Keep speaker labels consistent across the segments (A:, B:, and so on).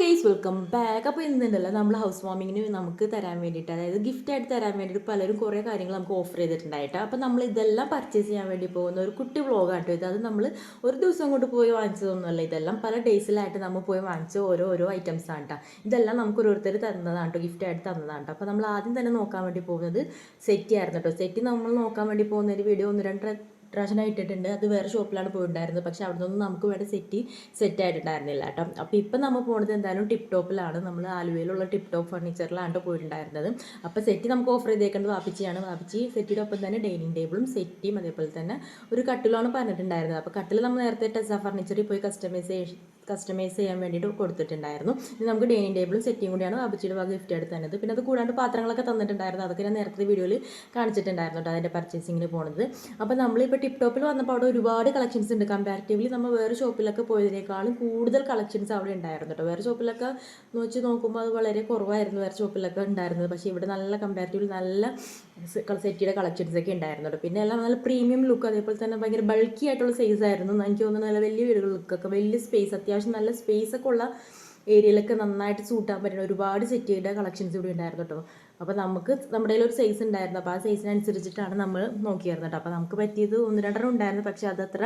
A: Guys welcome back അപ്പോൾ ഇന്നുണ്ടല്ലോ നമ്മൾ house വാമിങ്ങിന് നമുക്ക് തരാൻ വേണ്ടിയിട്ട് അതായത് ഗിഫ്റ്റ് ആയിട്ട് തരാൻ വേണ്ടിയിട്ട് പലരും കുറേ കാര്യങ്ങൾ നമുക്ക് ഓഫർ ചെയ്തിട്ടുണ്ടായിട്ട്. അപ്പോൾ നമ്മൾ ഇതെല്ലാം പർച്ചേസ് ചെയ്യാൻ വേണ്ടി പോകുന്ന ഒരു കുട്ടി വ്ളോഗാട്ടോ ഇത്. അത് നമ്മൾ ഒരു ദിവസം കൊണ്ട് പോയി വാങ്ങിച്ചതൊന്നുമല്ല ഇതെല്ലാം പല ഡേയ്സിലായിട്ട് നമ്മൾ പോയി വാങ്ങിച്ച ഓരോ ഓരോ ഐറ്റംസ് ആണ് കേട്ടോ ഇതെല്ലാം നമുക്ക് ഓരോരുത്തർ തന്നതാണ് കേട്ടോ ഗിഫ്റ്റ് ആയിട്ട് തന്നതാണ് കേട്ടോ അപ്പോൾ നമ്മൾ ആദ്യം തന്നെ നോക്കാൻ വേണ്ടി പോകുന്നത് സെറ്റി ആയിരുന്നു കേട്ടോ സെറ്റി നമ്മൾ നോക്കാൻ വേണ്ടി പോകുന്ന ഒരു വീഡിയോ ഒന്ന് രണ്ട് പ്രാവശ്യം ഇട്ടിട്ടുണ്ട്. അത് വേറെ ഷോപ്പിലാണ് പോയിട്ടുണ്ടായിരുന്നത്. പക്ഷെ അവിടെ നിന്നൊന്നും നമുക്ക് വേണ്ട സെറ്റ് സെറ്റ് ആയിട്ടുണ്ടായിരുന്നില്ല കേട്ടോ. അപ്പോൾ ഇപ്പം നമ്മൾ പോണത് എന്തായാലും ടിപ് ടോപ്പിലാണ് നമ്മൾ ആലുവയിലുള്ള ടിപ് ടോപ്പ് ഫർണിച്ചറിലാണ് പോയിട്ടുണ്ടായിരുന്നത്. അപ്പോൾ സെറ്റ് നമുക്ക് ഓഫർ ചെയ്തേക്കേണ്ടത് വാപ്പിച്ചിയാണ്. വാപ്പിച്ചി സെറ്റിയുടെ ഒപ്പം തന്നെ ഡൈനിങ് ടേബിളും സെറ്റിയും അതേപോലെ തന്നെ ഒരു കട്ടിലാണ് പറഞ്ഞിട്ടുണ്ടായിരുന്നത്. അപ്പോൾ കട്ടിൽ നമ്മൾ നേരത്തെ ടെസ ഫർണിച്ചറിൽ പോയി കസ്റ്റമൈസേഷൻ കസ്റ്റമൈസ് ചെയ്യാൻ വേണ്ടിയിട്ട് കൊടുത്തിട്ടുണ്ടായിരുന്നു. ഇനി നമുക്ക് ഡൈനിങ് ടേബിളും സെറ്റിയും കൂടിയാണ് അബിച്ചിയുടെ വക ഗിഫ്റ്റ് ആയിട്ട് തന്നത്. പിന്നെ അത് കൂടാണ്ട് പാത്രങ്ങളൊക്കെ തന്നിട്ടുണ്ടായിരുന്നു. അതൊക്കെ ഞാൻ നേരത്തെ വീഡിയോയിൽ കാണിച്ചിട്ടുണ്ടായിരുന്നു കേട്ടോ അതിന്റെ പർച്ചേസിങ്ങിന് പോണത്. അപ്പോൾ നമ്മളിപ്പോൾ ടിപ് ടോപ്പിൽ വന്നപ്പോൾ അവിടെ ഒരുപാട് കളക്ഷൻസ് ഉണ്ട്. കമ്പാരിറ്റീവ്ലി നമ്മൾ വേറെ ഷോപ്പിലൊക്കെ പോയതിനേക്കാളും കൂടുതൽ കളക്ഷൻസ് അവിടെ ഉണ്ടായിരുന്നു കേട്ടോ. വേറെ ഷോപ്പിലൊക്കെ വെച്ച് നോക്കുമ്പോൾ അത് വളരെ കുറവായിരുന്നു വേറെ ഷോപ്പിലൊക്കെ ഉണ്ടായിരുന്നത്. പക്ഷേ ഇവിടെ നല്ല കമ്പാരിറ്റീവ്ലി നല്ല സെറ്റിയുടെ കളക്ഷൻസ് ഒക്കെ ഉണ്ടായിരുന്നു കേട്ടോ പിന്നെ എല്ലാം നല്ല പ്രീമിയം ലുക്ക് അതേപോലെ തന്നെ ഭയങ്കര ബൾക്കി ആയിട്ടുള്ള സൈസ് ആയിരുന്നു. എനിക്ക് തോന്നുന്നു നല്ല വലിയ വീടുകൾ ലുക്കൊക്കെ വലിയ സ്പേസ് അത്യാവശ്യം നല്ല സ്പേസ് ഒക്കെ ഉള്ള ഏരിയയിലൊക്കെ നന്നായിട്ട് സൂട്ടാൻ പറ്റുന്ന ഒരുപാട് സെറ്റിയുടെ കളക്ഷൻസ് ഇവിടെ ഉണ്ടായിരുന്നു കേട്ടോ അപ്പോൾ നമുക്ക് നമ്മുടെ ഒരു സൈസ് ഉണ്ടായിരുന്നു. അപ്പോൾ ആ സൈസിനനുസരിച്ചിട്ടാണ് നമ്മൾ നോക്കിയിരുന്നത് കേട്ടോ. അപ്പോൾ നമുക്ക് പറ്റിയത് ഒന്ന് രണ്ടെണ്ണം ഉണ്ടായിരുന്നു. പക്ഷേ അതത്ര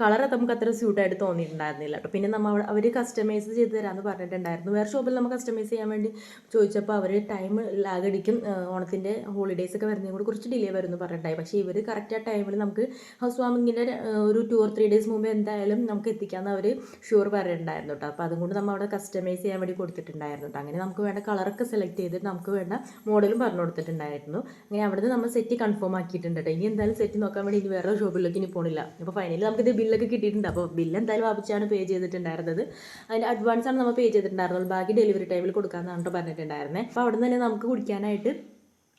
A: കളർ നമുക്ക് അത്ര സ്യൂട്ടായിട്ട് തോന്നിയിട്ടുണ്ടായിരുന്നില്ല കേട്ടോ. പിന്നെ നമ്മൾ അവർ കസ്റ്റമൈസ് ചെയ്ത് തരാമെന്ന് പറഞ്ഞിട്ടുണ്ടായിരുന്നു. വേറെ ഷോപ്പിൽ നമ്മൾ കസ്റ്റമൈസ് ചെയ്യാൻ വേണ്ടി ചോദിച്ചപ്പോൾ അവർ ടൈം ലാഗടിക്കും ഓണത്തിന്റെ ഹോളിഡേയ്സ് ഒക്കെ വരുന്നതും കൂടി കുറച്ച് ഡിലേ വരുമെന്ന് പറഞ്ഞിട്ടുണ്ടായി. പക്ഷേ ഇവർ കറക്റ്റ് ആ ടൈമിൽ നമുക്ക് ഹൗസ് വാമിങ്ങിന്റെ ഒരു ടു ഓർ ത്രീ ഡേയ്സ് മുമ്പ് എന്തായാലും നമുക്ക് എത്തിക്കാമെന്ന് അവർ ഷുവർ പറഞ്ഞിട്ടുണ്ടായിരുന്നു കേട്ടോ. അപ്പോൾ അതുകൊണ്ട് നമ്മൾ അവിടെ കസ്റ്റമൈസ് ചെയ്യാൻ വേണ്ടി കൊടുത്തിട്ടുണ്ടായിരുന്നു കേട്ടോ. അങ്ങനെ നമുക്ക് വേണ്ട കളറൊക്കെ സെലക്ട് ചെയ്തിട്ട് നമുക്ക് വേണ്ട മോഡലും പറഞ്ഞു കൊടുത്തിട്ടുണ്ടായിരുന്നു അങ്ങനെ അവിടുന്ന് നമ്മൾ സെറ്റ് കൺഫേം ആക്കിയിട്ടുണ്ട് കേട്ടോ ഇനി എന്തായാലും സെറ്റ് നോക്കാൻ വേണ്ടി ഇനി വേറെ ഷോപ്പിലേക്ക് ഇനി പോണില്ല. അപ്പോൾ ഫൈനലി നമുക്കിത് ബില്ലൊക്കെ കിട്ടിയിട്ടുണ്ട്. അപ്പോൾ ബില്ല് എന്തായാലും വാപിച്ചാണ് പേ ചെയ്തിട്ടുണ്ടായിരുന്നത്. അതിന്റെ അഡ്വാൻസ് ആണ് നമ്മൾ പേ ചെയ്തിട്ടുണ്ടായിരുന്നത്. ബാക്കി ഡെലിവറി ടൈമിൽ കൊടുക്കാമെന്നാണ് പറഞ്ഞിട്ടുണ്ടായിരുന്നത് അപ്പോൾ അവിടെ നിന്ന് തന്നെ നമുക്ക് കുടിക്കാനായിട്ട്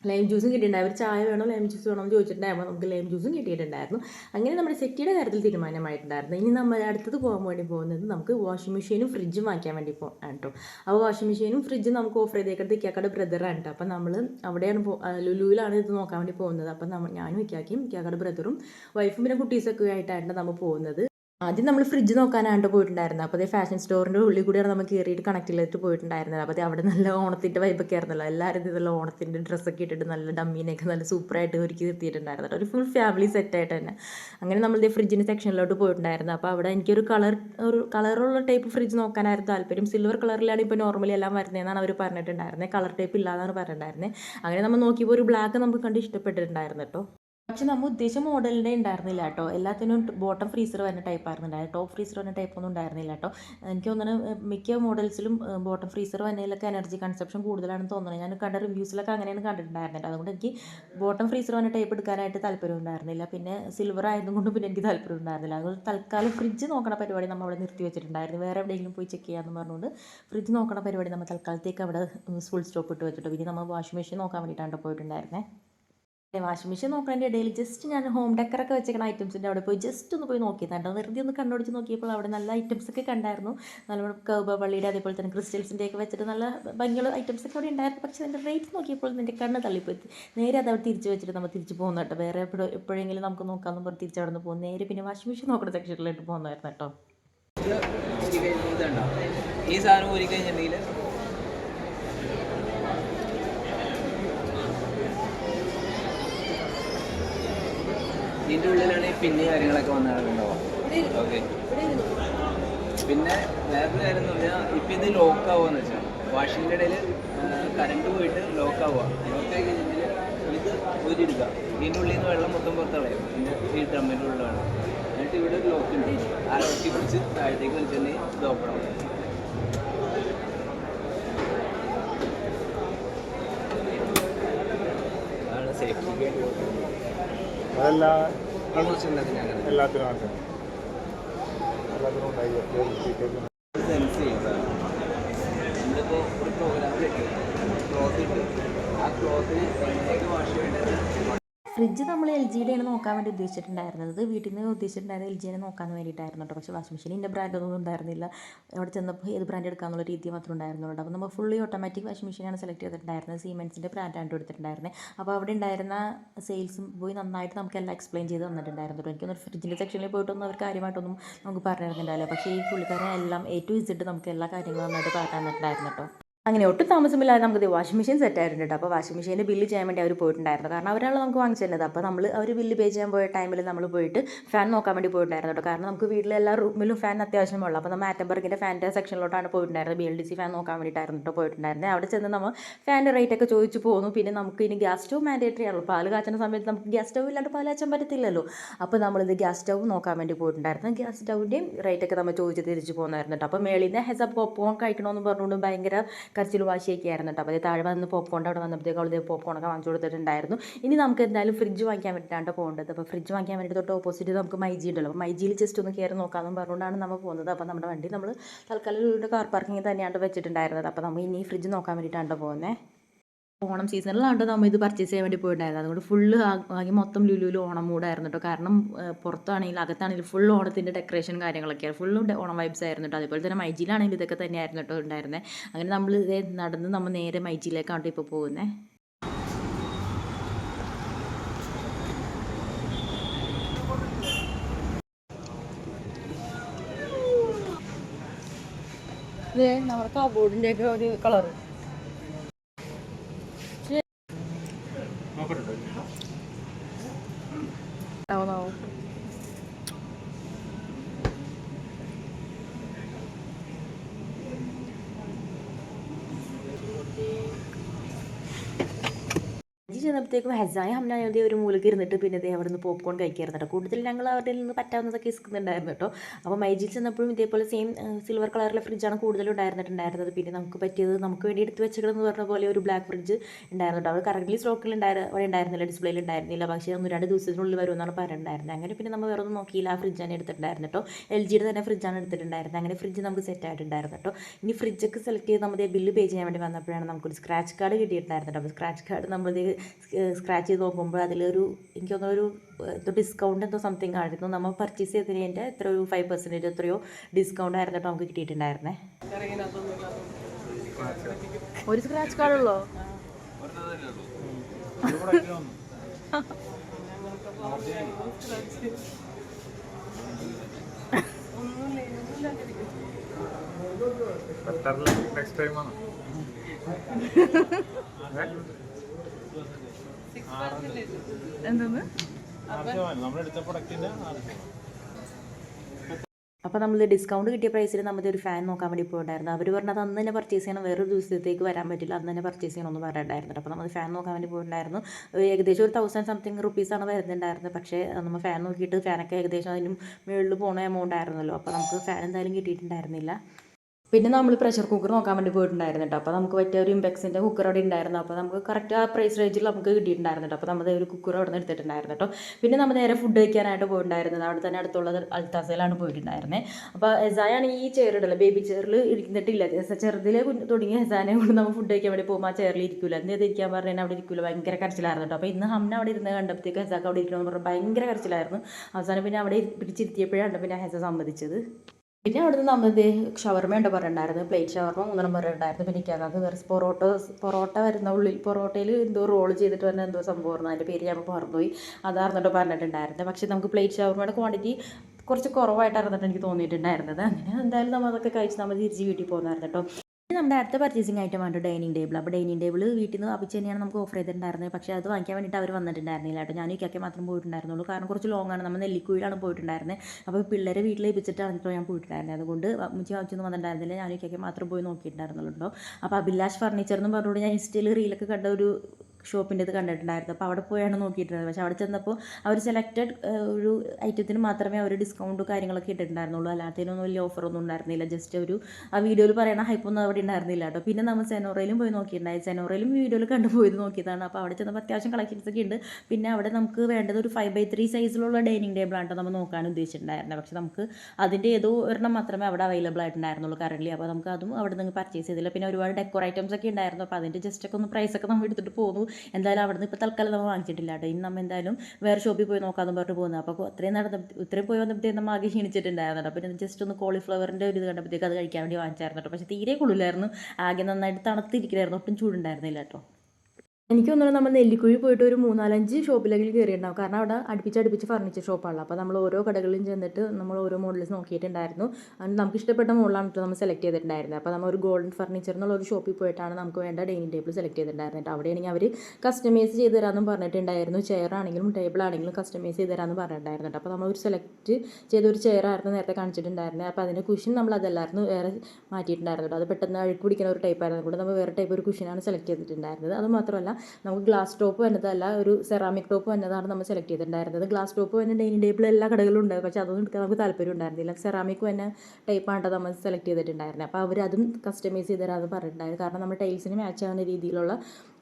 A: ലൈം ജ്യൂസും കിട്ടിയിട്ടുണ്ടായിരുന്നു ചായ വേണോ ലൈം ജ്യൂസ് വേണോ എന്ന് ചോദിച്ചിട്ടുണ്ടായിരുന്നു. നമുക്ക് ലൈം ജ്യൂസും കിട്ടിയിട്ടുണ്ടായിരുന്നു. അങ്ങനെ നമ്മുടെ സെറ്റിയുടെ കാര്യത്തിൽ തീരുമാനമായിട്ടുണ്ടായിരുന്നു. ഇനി നമ്മൾ അടുത്തത് പോകാൻ വേണ്ടി പോകുന്നത് നമുക്ക് വാഷിംഗ് മെഷീനും ഫ്രിഡ്ജും വാങ്ങിക്കാൻ വേണ്ടി പോകാൻ കേട്ടോ അപ്പോൾ വാഷിംഗ് മെഷീനും ഫ്രിഡ്ജും നമുക്ക് ഓഫർ ചെയ്തേക്കുന്നത് ഇക്കാക്കയുടെ ബ്രദറാണ് കേട്ടോ അപ്പോൾ നമ്മൾ അവിടെയാണ് ലുലുവിലാണ് ഇത് നോക്കാൻ വേണ്ടി പോകുന്നത്. അപ്പോൾ നമ്മൾ ഞാനും ഇക്കാക്കിയും ഇക്കാക്കയുടെ ബ്രദറും വൈഫും പിന്നെ കുട്ടീസൊക്കെ ആയിട്ടാണ് നമ്മൾ പോകുന്നത്. ആദ്യം നമ്മൾ ഫ്രിഡ്ജ് നോക്കാനായിട്ട് പോയിട്ടുണ്ടായിരുന്നത് അപ്പോൾ അതേ ഫാഷൻ സ്റ്റോറിന്റെ ഉള്ളിൽ കൂടിയാണ് നമുക്ക് കയറിയിട്ട് കണക്ട് ചെയ്തിട്ട് പോയിട്ടുണ്ടായിരുന്നത്. അപ്പോൾ അവിടെ നല്ല ഓണത്തിന്റെ വൈബൊക്കെ ആയിരുന്നല്ലോ. എല്ലാവരും ഇതുള്ള ഓണത്തിന്റെ ഡ്രസ്സൊക്കെ ഇട്ടിട്ട് നല്ല ഡമ്മീനെയൊക്കെ നല്ല സൂപ്പറായിട്ട് ഒരുക്കി നിർത്തിയിട്ടുണ്ടായിരുന്നു. ഒരു ഫുൾ ഫാമിലി സെറ്റായിട്ട് തന്നെ. അങ്ങനെ നമ്മൾ ഇതേ ഫ്രിഡ്ജിന്റെ സെക്ഷനിലോട്ട് പോയിട്ടുണ്ടായിരുന്നു. അപ്പോൾ അവിടെ എനിക്കൊരു കളർ ഒരു കളറുള്ള ടൈപ്പ് ഫ്രിഡ്ജ് നോക്കാനായിരുന്നു താല്പര്യം. സിൽവർ കളറിലാണ് ഇപ്പോൾ നോർമലി എല്ലാം വരുന്നതെന്നാണ് അവർ പറഞ്ഞിട്ടുണ്ടായിരുന്നത് കളർ ടൈപ്പ് ഇല്ലാതാണ് പറഞ്ഞിട്ടുണ്ടായിരുന്നത് അങ്ങനെ നമ്മൾ നോക്കിയപ്പോൾ ഒരു ബ്ലാക്ക് നമുക്ക് കണ്ട് ഇഷ്ടപ്പെട്ടിട്ടുണ്ടായിരുന്നു കേട്ടോ പക്ഷെ നമ്മൾ ഉദ്ദേശിച്ച മോഡലിന്റെ ഉണ്ടായിരുന്നില്ല കേട്ടോ. എല്ലാത്തിനും ബോട്ടം ഫ്രീസർ വരുന്ന ടൈപ്പ് ആയിരുന്നുണ്ടായത് ടോപ്പ് ഫ്രീസർ വരുന്ന ടൈപ്പ് ഒന്നും ഉണ്ടായിരുന്നില്ല കേട്ടോ. എനിക്ക് തോന്നുന്നു മിക്ക മോഡൽസിലും ബോട്ടം ഫ്രീസർ വന്നതിലൊക്കെ എനർജി കൺസപ്ഷൻ കൂടുതലാണെന്ന് തോന്നുന്നത് ഞാൻ കണ്ട റിവ്യൂസിലൊക്കെ അങ്ങനെയാണ് കണ്ടിട്ടുണ്ടായിരുന്നത്. അതുകൊണ്ട് എനിക്ക് ബോട്ടം ഫ്രീസർ വന്ന ടൈപ്പ് എടുക്കാനായിട്ട് താല്പര്യം ഉണ്ടായിരുന്നില്ല. പിന്നെ സിൽവർ ആയതുകൊണ്ട് പിന്നെ എനിക്ക് താല്പര്യം ഉണ്ടായിരുന്നില്ല. അതുകൊണ്ട് തൽക്കാലം ഫ്രിഡ്ജ് നോക്കണ പരിപാടി നമ്മൾ അവിടെ നിർത്തി വെച്ചിട്ടുണ്ടായിരുന്നു. വേറെ എവിടെയെങ്കിലും പോയി ചെക്ക് ചെയ്യാമെന്ന് പറഞ്ഞുകൊണ്ട് ഫ്രിഡ്ജ് നോക്കണ പരിപാടി നമ്മൾ തൽക്കാലത്തേക്ക് അവിടെ ഫുൾ സ്റ്റോപ്പ് ഇട്ട് വെച്ചിട്ടു. പിന്നെ നമ്മൾ വാഷിംഗ് മെഷീൻ നോക്കാൻ വേണ്ടിയിട്ടാണ് പോയിട്ടുണ്ടായിരുന്നത് വാഷിംഗ് മെഷീൻ നോക്കുന്നതിന്റെ ഇടയിൽ ജസ്റ്റ് ഞാൻ ഹോം ഡെക്കറൊക്കെ വെച്ചേക്കണ ഐറ്റംസിന്റെ അവിടെ പോയി ജസ്റ്റ് ഒന്ന് പോയി നോക്കിയതാണ് വെറുതെ ഒന്ന് കണ്ടുപിടിച്ച് നോക്കിയപ്പോൾ അവിടെ നല്ല ഐറ്റംസ് ഒക്കെ കണ്ടായിരുന്നു. നല്ല കൗബ പള്ളിയുടെ അതേപോലെ തന്നെ ക്രിസ്റ്റൽസിന്റെ ഒക്കെ വെച്ചിട്ട് നല്ല ഭംഗിയുള്ള ഐറ്റംസ് ഒക്കെ അവിടെ ഉണ്ടായിരുന്നു. പക്ഷേ അതിന്റെ റേറ്റ് നോക്കിയപ്പോൾ നിന്റെ കണ്ണ് തള്ളിപ്പോയി. നേരെ അത് അവിടെ തിരിച്ച് വെച്ചിട്ട് നമ്മൾ തിരിച്ച് പോകുന്ന കേട്ടോ. വേറെ എപ്പോഴും എപ്പോഴെങ്കിലും നമുക്ക് നോക്കാമെന്ന് പറഞ്ഞ് തിരിച്ച് അവിടെ നിന്ന് പോകും നേരെ പിന്നെ വാഷിംഗ് മെഷീൻ നോക്കുന്ന സെക്ഷനിലോട്ട് പോകുന്നതായിരുന്നു കേട്ടോ.
B: ഈ സാധനം ഒരു കഴിഞ്ഞിട്ടുണ്ടെങ്കിൽ ഇതിന്റെ ഉള്ളിലാണ് ഈ പിന്നെ കാര്യങ്ങളൊക്കെ വന്നിട്ടുണ്ടാവുക ഓക്കെ പിന്നെ വേറൊരു കാര്യം എന്ന് പറഞ്ഞാൽ ഇപ്പം ഇത് ലോക്ക് ആവുകയെന്ന് വെച്ചാൽ വാഷിങ്ങിന്റെ ഇടയിൽ കറണ്ട് പോയിട്ട് ലോക്ക് ആവുക ലോക്ക് ആയി കഴിഞ്ഞാൽ ഇത് ഊരിയിടുക ഇതിന്റെ ഉള്ളിൽ നിന്ന് വെള്ളം മൊത്തം പുറത്ത് കളയും. ഈ ഡ്രമ്മിന്റെ ഉള്ളിൽ വെള്ളം എന്നിട്ട് ഇവിടെ ഒരു ലോക്ക് ഉണ്ട്. ആ ലോക്കി പിടിച്ച് താഴത്തേക്ക് വലിച്ചിട്ടുണ്ടെങ്കിൽ ഇത് ഓപ്പൺ ആവും.
C: അതെല്ലാ
B: ഓൾമോസ്റ്റ് എല്ലാത്തിനും അങ്ങനെ
C: എല്ലാത്തിനും ആണ് എല്ലാത്തിനും ഉണ്ടായി.
B: സെൻസ് ചെയ്യും നമ്മളിപ്പോൾ ഒരു പ്രോഗ്രാമിലിട്ട് ക്ലോത്ത് ഇട്ട്. ആ ക്ലോത്തിന് എങ്ങനെയൊക്കെ വാഷ് ചെയ്യേണ്ടത്
A: ഫ്രിഡ്ജ് നമ്മൾ എൽ ജിയുടെയാണ് നോക്കാൻ വേണ്ടി ഉദ്ദേശിച്ചിട്ടുണ്ടായിരുന്നത്. വീട്ടിൽ നിന്ന് ഉദ്ദേശിച്ചിട്ടുണ്ടായിരുന്നത് എൽ ജിയെ നോക്കാൻ വേണ്ടിയിട്ടായിരുന്നു കേട്ടോ പക്ഷേ വാഷിംഗ് മെഷീൻ ഇന്റെ ബ്രാൻഡൊന്നും ഉണ്ടായിരുന്നില്ല. അവിടെ ചെന്നപ്പോൾ ഏത് ബ്രാൻഡ് എടുക്കാമെന്നുള്ള രീതി മാത്രം ഉണ്ടായിരുന്നുള്ളൂ അപ്പോൾ നമ്മൾ ഫുള്ളി ഓട്ടോമാറ്റിക് വാഷിംഗ് മെഷീനാണ് സെലക്ട് ചെയ്തിട്ടുണ്ടായിരുന്നത്. സീമെൻസിന്റെ ബ്രാൻഡാണ് എടുത്തിട്ടുണ്ടായിരുന്നത് അപ്പോൾ അവിടെ ഉണ്ടായിരുന്ന സെയിൽസും പോയി നന്നായിട്ട് നമുക്ക് എല്ലാം എക്സ്പ്ലെയിൻ ചെയ്ത് തന്നിട്ടുണ്ടായിരുന്നു കേട്ടോ എനിക്കൊന്ന് ഫ്രിഡ്ജിന്റെ സെക്ഷനിൽ പോയിട്ടൊന്നും അവർ കാര്യമായിട്ടൊന്നും നമുക്ക് പറഞ്ഞു പക്ഷേ ഈ പുള്ളിക്കാരൻ എല്ലാം എ ടു ഇസിട്ട് നമുക്ക് എല്ലാ കാര്യങ്ങളും നന്നായിട്ട് പറഞ്ഞു തന്നിട്ടുണ്ടായിരുന്നു കേട്ടോ അങ്ങനെ ഒട്ടും താമസമില്ലാതെ നമുക്ക് വാഷിംഗ് മെഷീൻ സെറ്റ് ആയിട്ടുണ്ട് കേട്ടോ അപ്പോൾ വാഷിംഗ് മെഷീന്റെ ബില്ല് ചെയ്യാൻ വേണ്ടി അവർ പോയിട്ടുണ്ടായിരുന്നു. കാരണം അവരാണ് നമുക്ക് വാങ്ങിച്ചു തരുന്നത്. അപ്പോൾ നമ്മൾ അവർ ബില്ല് പേ ചെയ്യാൻ പോയ ടൈമിൽ നമ്മൾ പോയിട്ട് ഫാൻ നോക്കാൻ വേണ്ടി പോയിട്ടുണ്ടായിരുന്നു കേട്ടോ കാരണം നമുക്ക് വീട്ടിലെ എല്ലാ റൂമിലും ഫാൻ അത്യാവശ്യമുള്ളൂ അപ്പോൾ നമ്മൾ ആറ്റംബർഗിന്റെ ഫാന്റെ സെക്ഷനിലോട്ടാണ് പോയിട്ടുണ്ടായിരുന്നത്. B L D C fan നോക്കാൻ വേണ്ടിയിട്ടായിരുന്നു കേട്ടോ പോയിട്ടുണ്ടായിരുന്നത്. അവിടെ ചെന്ന് നമ്മൾ ഫാന്റെ റേറ്റ് ഒക്കെ ചോദിച്ചു പോന്നു. പിന്നെ നമുക്ക് ഇനി ഗ്യാസ് സ്റ്റവ് മാൻഡേറ്ററി ആണല്ലോ. പാൽ കാച്ചുന്ന സമയത്ത് നമുക്ക് ഗ്യാസ് സ്റ്റവ് ഇല്ലാണ്ട് പാൽ കാച്ചാൻ പറ്റത്തില്ലല്ലോ. അപ്പോൾ നമ്മളിത് ഗ്യാസ് സ്റ്റവ് നോക്കാൻ വേണ്ടി പോയിട്ടുണ്ടായിരുന്നു. ഗ്യാസ് സ്റ്റവിന്റെയും റേറ്റ് ഒക്കെ നമ്മൾ ചോദിച്ച് തിരിച്ചു പോകുന്നായിരുന്നു കേട്ടോ അപ്പോൾ മേളിൽ നിന്ന് ഹെസപ്പ് പോപ്കോൺ കഴിക്കണമെന്ന് പറഞ്ഞുകൊണ്ട് ഭയങ്കര കരച്ചിൽ വാശിയൊക്കെ ആയിരുന്നു കേട്ടോ അപ്പോൾ താഴെ വന്ന് പോപ്കോണിന്റെ അവിടെ വന്നപ്പോഴത്തേക്കും അവൾ പോപ്കോണൊക്കെ വാങ്ങിച്ചു കൊടുത്തിട്ടുണ്ടായിരുന്നു. ഇനി നമുക്ക് എന്തായാലും ഫ്രിഡ്ജ് വാങ്ങിക്കാൻ വേണ്ടിയിട്ടാണ് പോകേണ്ടത്. അപ്പോൾ ഫ്രിഡ്ജ് വാങ്ങിക്കാൻ വേണ്ടി തൊട്ട് ഓപ്പോസിറ്റ് നമുക്ക് മൈജി ഉണ്ടല്ലോ. അപ്പോൾ മൈജിയിൽ ജസ്റ്റ് ഒന്ന് കയറി നോക്കാമെന്ന് പറഞ്ഞുകൊണ്ടാണ് നമ്മൾ പോകുന്നത്. അപ്പോൾ നമ്മുടെ വണ്ടി നമ്മൾ തൽക്കാലം കാർ പാർക്കിംഗ് തന്നെയാണ് വെച്ചിട്ടുണ്ടായിരുന്നത്. അപ്പോൾ നമ്മൾ ഇനി ഫ്രിഡ്ജ് നോക്കാൻ വേണ്ടിയിട്ടാണ് പോകുന്നത് ഓണം സീസണിലാണ് നമ്മൾ ഇത് പർച്ചേസ് ചെയ്യാൻ വേണ്ടി പോയിട്ടുണ്ടായിരുന്നത് അതുകൊണ്ട് ഫുള്ള് ആകെ മൊത്തം ലുലുവിൽ ഓണം മൂടായിരുന്നു കേട്ടോ കാരണം പുറത്താണെങ്കിലും അകത്താണെങ്കിലും ഫുൾ ഓണത്തിന്റെ ഡെക്കറേഷൻ കാര്യങ്ങളൊക്കെയാണ് ഫുള്ളും ഓണം വൈബ്സ് ആയിരുന്നു കേട്ടോ അതുപോലെ തന്നെ മൈജിയിലാണെങ്കിലും ഇതൊക്കെ തന്നെയായിരുന്നു കേട്ടോ ഉണ്ടായിരുന്നത് അങ്ങനെ നമ്മൾ ഇതേ നടന്ന് നമ്മൾ നേരെ മൈജിയിലേക്കാണ് ഇപ്പോൾ പോകുന്നത് നമ്മുടെ കബോർഡിന്റെയൊക്കെ ഒരു കളറ് ചെന്നപ്പോഴത്തേക്കും ഹെസായ ഹംനായോടെ ഒരു മൂലക്ക് ഇരുന്നിട്ട് പിന്നെ ഇതേ അവിടെ നിന്ന് പോപ്കോൺ കഴിക്കായിരുന്നു കേട്ടോ കൂടുതൽ ഞങ്ങൾ അവരുടെ നിന്ന് പറ്റാവുന്നതൊക്കെ ഇസ്ക്കുന്നുണ്ടായിരുന്നു കേട്ടോ അപ്പോൾ മൈജിൽ ചെന്നപ്പോഴും ഇതേപോലെ സെയിം സിൽവർ കളറിലെ ഫ്രിഡ്ജാണ് കൂടുതലും ഉണ്ടായിരുന്നിട്ടുണ്ടായിരുന്നത്. പിന്നെ നമുക്ക് പറ്റിയത് നമുക്ക് വേണ്ടി എടുത്ത് വെച്ചേക്കണമെന്ന് പറഞ്ഞ പോലെ ഒരു ബ്ലാക്ക് ഫ്രിഡ്ജ് ഉണ്ടായിരുന്നു അവർ കറക്റ്റ്ലി സ്റ്റോക്കിൽ ഉണ്ടായിരുന്നു അവിടെ ഉണ്ടായിരുന്നില്ല ഡിസ്പ്ലേയിൽ ഉണ്ടായിരുന്നില്ല. പക്ഷേ ഒന്ന് രണ്ട് ദിവസത്തിനുള്ളിൽ വരുമെന്നാണ് പറയുന്നുണ്ടായിരുന്നത് അങ്ങനെ പിന്നെ നമ്മൾ വേറെ ഒന്നും നോക്കിയില്ല. ആ ഫ്രിഡ്ജാണ് എടുത്തിട്ടുണ്ടായിരുന്നു കേട്ടോ എൽ ജിയുടെ തന്നെ ഫ്രിഡ്ജാണ് എടുത്തിട്ടുണ്ടായിരുന്നത്. അങ്ങനെ ഫ്രിഡ്ജ് നമുക്ക് സെറ്റ് ആയിട്ടുണ്ടായിരുന്നു കേട്ടോ ഇനി ഫ്രിഡ്ജൊക്കെ സെലക്ട് ചെയ്ത് നമ്മുടെ ബില്ല് പേ ചെയ്യാൻ വേണ്ടി വന്നപ്പോഴാണ് നമുക്കൊരു സ്ക്രാച്ച് കാർഡ് കിട്ടിയിട്ടുണ്ടായിരുന്നു കേട്ടോ അപ്പോൾ സ്ക്രാച്ച് കാർഡ് നമ്മളിത് സ്ക്രാച്ച് ചെയ്ത് നോക്കുമ്പോൾ അതിലൊരു എനിക്ക് തോന്നുന്നു ഒരു എന്തോ ഡിസ്കൗണ്ട് എന്തോ സംതിങ് ആയിരുന്നു. നമ്മൾ പർച്ചേസ് ചെയ്തതിന്റെ എത്ര ഒരു ഫൈവ് പെർസെന്റേജ് എത്രയോ ഡിസ്കൗണ്ട് ആയിരുന്നു കേട്ടോ നമുക്ക് കിട്ടിയിട്ടുണ്ടായിരുന്നേ. ഒരു സ്ക്രാച്ച് കാർഡുള്ളോ
C: നെക്സ്റ്റ് ടൈമാണ്
A: എന്തെന്ന്?
C: നമ്മളെടുത്ത പ്രൊഡക്റ്റിന്റെ
A: അപ്പോൾ നമ്മൾ ഡിസ്കൗണ്ട് കിട്ടിയ പ്രൈസിൽ നമ്മുടെ ഒരു ഫാൻ നോക്കാൻ വേണ്ടി പോയിട്ടുണ്ടായിരുന്നു. അവർ പറഞ്ഞത് അന്ന് തന്നെ പർച്ചേസ് ചെയ്യണം. വേറൊരു ദിവസത്തേക്ക് വരാൻ പറ്റില്ല. അന്ന് തന്നെ പർച്ചേസ് ചെയ്യണമെന്ന് പറഞ്ഞിട്ടുണ്ടായിരുന്നു. അപ്പോൾ നമ്മൾ ഫാൻ നോക്കാൻ വേണ്ടി പോയിട്ടുണ്ടായിരുന്നു. ഏകദേശം ഒരു തൗസൻഡ് സംതിങ് റുപ്പീസാണ് വരുന്നുണ്ടായിരുന്നത്. പക്ഷേ നമ്മൾ ഫാൻ നോക്കിയിട്ട് ഫാനൊക്കെ ഏകദേശം അതിനും മുകളിൽ പോകുന്ന എമൗണ്ട് ആയിരുന്നല്ലോ. അപ്പോൾ നമുക്ക് ഫാൻ എന്തായാലും കിട്ടിയിട്ടുണ്ടായിരുന്നില്ല. പിന്നെ നമ്മൾ പ്രഷർ കുക്കർ നോക്കാൻ വേണ്ടി പോയിട്ടുണ്ടായിരുന്നു കേട്ടോ അപ്പോൾ നമുക്ക് പറ്റിയ ഒരു ഇമ്പെക്സിന്റെ കുക്കർ അവിടെ ഉണ്ടായിരുന്നു. അപ്പോൾ നമുക്ക് കറക്റ്റ് ആ പ്രൈസ് റേഞ്ചിൽ നമുക്ക് കിട്ടിയിട്ടുണ്ടായിരുന്നു കേട്ടോ അപ്പോൾ നമ്മൾ ഒരു കുക്കർ അവിടെ നിന്ന് എടുത്തിട്ടുണ്ടായിരുന്നു കേട്ടോ പിന്നെ നമ്മൾ നേരെ ഫുഡ് കഴിക്കാനായിട്ട് പോയിട്ടുണ്ടായിരുന്നത് അവിടെ തന്നെ അടുത്തുള്ള അൽത്താസയിലാണ് പോയിട്ടുണ്ടായിരുന്നത് അപ്പോൾ ഹെസായാണ് ഈ ചെയർ ബേബി ചെയറിൽ ഇരിക്കുന്നിട്ടില്ല ചെറുതിലെ തുടങ്ങിയ ഹെസാനെ കൊണ്ട് നമ്മൾ ഫുഡ് കഴിക്കാൻ വേണ്ടി പോകുമ്പോൾ ആ ചെയറിൽ ഇരിക്കില്ല എന്ത് ഇരിക്കാൻ പറഞ്ഞാൽ അവിടെ ഇരിക്കില്ല ഭയങ്കര കരച്ചിലായിരുന്നു കേട്ടോ അപ്പോൾ ഇന്ന് ഹമ്മ അവിടെ ഇരുന്ന് കണ്ടപ്പോഴത്തേക്ക് ഹെസാക്ക് അവിടെ ഇരിക്കണമെന്ന് പറഞ്ഞാൽ ഭയങ്കര കരച്ചിലായിരുന്നു. അവസാനം പിന്നെ അവിടെ പിടിച്ചിരുത്തിയപ്പോഴാണ് പിന്നെ ഹെസ സമ്മതിച്ചത്. പിന്നെ അവിടെ നിന്ന് നമ്മൾ ഷവർമ ഉണ്ട് പറഞ്ഞിട്ടുണ്ടായിരുന്നു. പ്ലേറ്റ് ഷവർമ മൂന്നെണ്ണം പറഞ്ഞിട്ടുണ്ടായിരുന്നു. പിന്നെ ഇക്കാക്കാക്ക് വേറെ പൊറോട്ട പൊറോട്ട വരുന്ന ഉള്ളിൽ പൊറോട്ടയിൽ എന്തോ റോൾ ചെയ്തിട്ട് വരുന്ന എന്തോ സംഭവമായിരുന്നു അതിന്റെ പേര് ഞാൻ മറന്നുപോയി. അതായിരുന്നിട്ട് പറഞ്ഞിട്ടുണ്ടായിരുന്നത് പക്ഷേ നമുക്ക് പ്ലേറ്റ് ഷവർമയുടെ ക്വാണ്ടിറ്റി കുറച്ച് കുറവായിട്ടായിരുന്നിട്ട് എനിക്ക് തോന്നിയിട്ടുണ്ടായിരുന്നത്. അങ്ങനെ എന്തായാലും നമ്മൾ അതൊക്കെ കഴിച്ച് നമ്മൾ തിരിച്ച് വീട്ടിൽ പോകുന്നതായിരുന്നു കേട്ടോ നമ്മുടെ അടുത്ത പർച്ചേസിംഗ് ഐറ്റം ആണ് ഡൈനിങ് ടേബിൾ അപ്പോൾ ഡൈനിങ് ടേബിൾ വീട്ടിൽ നിന്ന് അപ്പിച്ച് തന്നെയാണ് നമുക്ക് ഓഫർ ചെയ്തിട്ടുണ്ടായിരുന്നത്. പക്ഷേ അത് വാങ്ങിക്കാൻ വേണ്ടിയിട്ട് അവർ വന്നിട്ടുണ്ടായിരുന്നില്ല കേട്ടോ ഞാൻ ഇക്കൊക്കെ മാത്രം പോയിട്ടുണ്ടായിരുന്നുള്ളൂ. കാരണം കുറച്ച് ലോങ് ആണ്. നമ്മൾ നെല്ലിക്കുഴിയിലാണ് പോയിട്ടുണ്ടായിരുന്നത്. അപ്പോൾ പിള്ളേരെ വീട്ടിൽ ഏൽപ്പിച്ചിട്ടാണ് ഞാൻ പോയിട്ടുണ്ടായിരുന്നത്. അതുകൊണ്ട് മുച്ചി വാങ്ങിച്ചൊന്നും വന്നിട്ടുണ്ടായിരുന്നില്ല. ഞാൻ ഇക്കൊക്കെ മാത്രം പോയി നോക്കിയിട്ടുണ്ടായിരുന്നുള്ളൂ അപ്പോൾ അഭിലാഷ് ഫർണിച്ചർ എന്ന് പറഞ്ഞുകൊണ്ട് ഞാൻ ഇൻസ്റ്റയിൽ റീലൊക്കെ കണ്ട ഒരു ഷോപ്പിന്റെ ഇത് കണ്ടിട്ടുണ്ടായിരുന്നു. അപ്പോൾ അവിടെ പോയാണ് നോക്കിയിട്ടുണ്ടായിരുന്നത് പക്ഷേ അവിടെ ചെന്നപ്പോൾ അവർ സെലക്റ്റഡ് ഒരു ഐറ്റത്തിന് മാത്രമേ അവർ ഡിസ്കൗണ്ട് കാര്യങ്ങളൊക്കെ ഇട്ടിട്ടുണ്ടായിരുന്നുള്ളൂ. അല്ലാത്തതിനൊന്നും വലിയ ഓഫറൊന്നും ഉണ്ടായിരുന്നില്ല. ജസ്റ്റ് ഒരു ആ വീഡിയോയിൽ പറയുന്ന ഹൈപ്പൊന്നും അവിടെ ഉണ്ടായിരുന്നില്ല കേട്ടോ. പിന്നെ നമ്മൾ സെനോറയിലും പോയി നോക്കിയിട്ടുണ്ടായി. സെനോറയിലും വീഡിയോയിൽ കണ്ടു പോയത് നോക്കിയതാണ്. അപ്പോൾ അവിടെ ചെന്നപ്പോൾ അത്യാവശ്യം കളക്ഷൻസ് ഒക്കെ ഉണ്ട്. പിന്നെ അവിടെ നമുക്ക് വേണ്ടത് ഒരു ഫൈവ് ബൈ ത്രീ സൈസിലുള്ള ഡൈനിങ് ടേബിളാണ് കേട്ടോ നമ്മൾ നോക്കാൻ ഉദ്ദേശിച്ചിട്ടുണ്ടായിരുന്നത്. പക്ഷേ നമുക്ക് അതിന്റെ ഏതോ ഒരെണ്ണം മാത്രമേ അവിടെ അവൈലബിൾ ആയിട്ടുണ്ടായിരുന്നുള്ളൂ കറൻലി അപ്പോൾ നമുക്ക് അതും അവിടെ നിന്ന് പർച്ചേസ് ചെയ്തില്ല. പിന്നെ ഒരുപാട് ഡെക്കോർ ഐറ്റംസ് ഒക്കെ ഉണ്ടായിരുന്നു. അപ്പോൾ അതിന്റെ ജസ്റ്റ് ഒക്കെ ഒന്ന് പ്രൈസൊക്കെ നമ്മൾ എടുത്തിട്ട് പോന്നു. എന്തായാലും അവിടെ നിന്ന് ഇപ്പോൾ തൽക്കാലം നമ്മൾ വാങ്ങിച്ചിട്ടില്ല കേട്ടോ. ഇനി നമ്മൾ എന്തായാലും വേറെ ഷോപ്പിൽ പോയി നോക്കാമെന്ന് പറഞ്ഞിട്ട് പോകുന്നത് അപ്പോൾ അത്രയും നടന്ന ഇത്രയും പോയി വന്നപ്പോഴത്തേക്കും നമ്മൾ ആകെ ക്ഷീണിച്ചിട്ടുണ്ടായിരുന്നു അപ്പോൾ പിന്നെ ജസ്റ്റ് ഒന്ന് കോളിഫ്ലവറിന്റെ ഒരു ഇത് കണ്ടപ്പോഴത്തേക്ക് അത് കഴിക്കാൻ വേണ്ടി വാങ്ങിച്ചായിരുന്നു കേട്ടോ. പക്ഷേ തീരെ കൊള്ളില്ലായിരുന്നു. ആകെ നന്നായിട്ട് തണുത്തിരിക്കലായിരുന്നു. ഒട്ടും ചൂടുണ്ടായിരുന്നില്ല കേട്ടോ. എനിക്ക് തോന്നുന്നു നമ്മൾ നെല്ലിക്കുഴി പോയിട്ട് ഒരു മൂന്നാലഞ്ച് ഷോപ്പിലെങ്കിലും കയറിയിട്ടുണ്ടാവും. കാരണം അവിടെ അടുപ്പിച്ച് അടുപ്പിച്ച് ഫർണിച്ചർ ഷോപ്പാണല്ലോ അപ്പോൾ നമ്മൾ ഓരോ കടകളിലും ചെന്നിട്ട് നമ്മൾ ഓരോ മോഡൽസ് നോക്കിയിട്ടുണ്ടായിരുന്നു. അത് നമുക്ക് ഇഷ്ടപ്പെട്ട മോഡലാണ് നമ്മൾ സെലക്ട് ചെയ്തിട്ടുണ്ടായിരുന്നത്. അപ്പോൾ നമ്മൾ ഒരു ഗോൾഡൻ ഫർണിച്ചർ എന്നുള്ള ഒരു ഷോപ്പിൽ പോയിട്ടാണ് നമുക്ക് വേണ്ട ഡൈനിങ് ടേബിൾ സെലക്ട് ചെയ്തിട്ടുണ്ടായിരുന്നത് അവിടെയാണെങ്കിൽ അവർ കസ്റ്റമൈസ് ചെയ്ത് തരാമെന്നും പറഞ്ഞിട്ടുണ്ടായിരുന്നു. ചെയർ ആണെങ്കിലും ടേബിൾ ആണെങ്കിലും കസ്റ്റമൈസ് ചെയ്ത് തരാമെന്ന് പറഞ്ഞിട്ടുണ്ടായിരുന്നു അപ്പോൾ നമ്മൾ ഒരു സെലക്ട് ചെയ്ത ഒരു ചെയർ ആയിരുന്നു നേരത്തെ കാണിച്ചിട്ടുണ്ടായിരുന്നത്. അപ്പോൾ അതിന്റെ കുഷൻ നമ്മൾ അതല്ലായിരുന്നു വേറെ മാറ്റിയിട്ടുണ്ടായിരുന്നു അത് പെട്ടെന്ന് അഴുക്ക് പിടിക്കുന്ന ഒരു ടൈപ്പായിരുന്നു കൂടെ നമ്മൾ വേറെ ടൈപ്പ് ഒരു കുഷനാണ് സെലക്ട് ചെയ്തിട്ടുണ്ടായിരുന്നത്. അത് മാത്രമല്ല നമുക്ക് ഗ്ലാസ് ടോപ്പ് വന്നതല്ല ഒരു സെറാമിക് ടോപ്പ് വന്നതാണ് നമ്മൾ സെലക്ട് ചെയ്തിട്ടുണ്ടായിരുന്നത്. ഗ്ലാസ് ടോപ്പ് വന്ന ഡൈനിങ് ടേബിൾ എല്ലാ കടകളിലും ഉണ്ട് പക്ഷേ അതൊന്നും എടുക്കാൻ നമുക്ക് താല്പര്യം ഉണ്ടായിരുന്നില്ല. സെറാമിക് വന്ന ടൈപ്പാണ് നമ്മൾ സെലക്ട് ചെയ്തിട്ടുണ്ടായിരുന്നത്. അപ്പോൾ അവർ അതും കസ്റ്റമൈസ് ചെയ്ത് തരാമെന്ന് പറഞ്ഞിട്ടുണ്ടായിരുന്നു. കാരണം നമ്മൾ ടൈൽസിന് മാച്ച് ആവുന്ന രീതിയിലുള്ള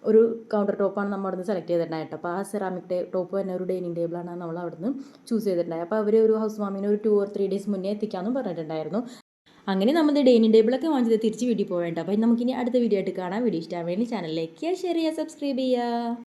A: ഒരു കൗണ്ടർ ടോപ്പാണ് നമ്മൾ അവിടുന്ന് സെലക്ട് ചെയ്തിട്ടുണ്ടായിട്ട് അപ്പോൾ ആ സെറാമിക് ടോപ്പ് തന്നെ ഒരു ഡൈനിങ് ടേബിളാണ് നമ്മൾ അവിടുന്ന് ചൂസ് ചെയ്തിട്ടുണ്ടായത് അപ്പോൾ അവർ ഒരു ഹൗസ് വാമിന് ഒരു ടു ഓർ ത്രീ ഡേയ്സ് മുന്നേ എത്തിക്കാമെന്നും പറഞ്ഞിട്ടുണ്ടായിരുന്നു. അങ്ങനെ നമ്മൾ ഡൈനിങ് ടേബിളൊക്കെ വാങ്ങിച്ചത് തിരിച്ച് വീട്ടിൽ പോകേണ്ട അപ്പോൾ നമുക്കിനി അടുത്ത വീഡിയോ ആയിട്ട് കാണാം. വീഡിയോ ഇഷ്ടമാണെങ്കിൽ ചാനലിലേക്ക് ഷെയർ ചെയ്യുക സബ്സ്ക്രൈബ് ചെയ്യുക.